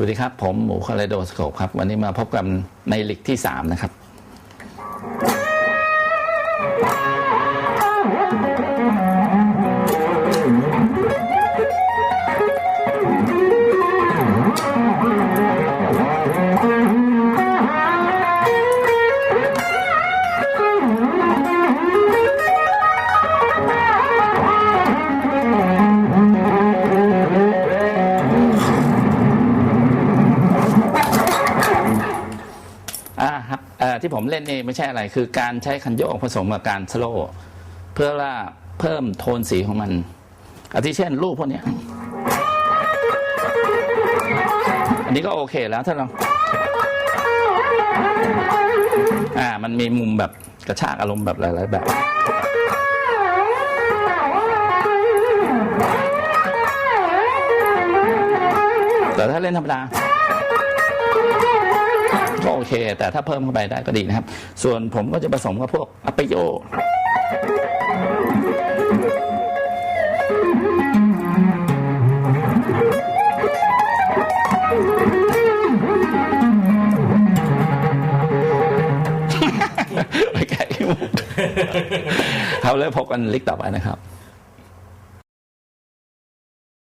วัสดีครับ ผมหมูคาเลโดสโคปครับ วันนี้มาพบกันในลิกที่ 3 นะครับ ครับที่ผมเล่นนี่ไม่ใช่อะไร คือการใช้คันโยกผสมกับการสโลเพื่อว่าเพิ่มโทนสีของมันอาทิเช่นรูปพวกนี้อันนี้ก็โอเคแล้วถ้าเราอ่ามันมีมุมแบบกระชากอารมณ์แบบหลายๆแบบแต่ถ้าเล่นธรรมดา ก็โอเค แต่ถ้าเพิ่มเข้าไปได้ก็ดีนะครับ ส่วนผมก็จะผสมกับพวกอัปเปโยไม่แก่ขี้มูกเอาเลยพบกันลิกต่อไปนะครับ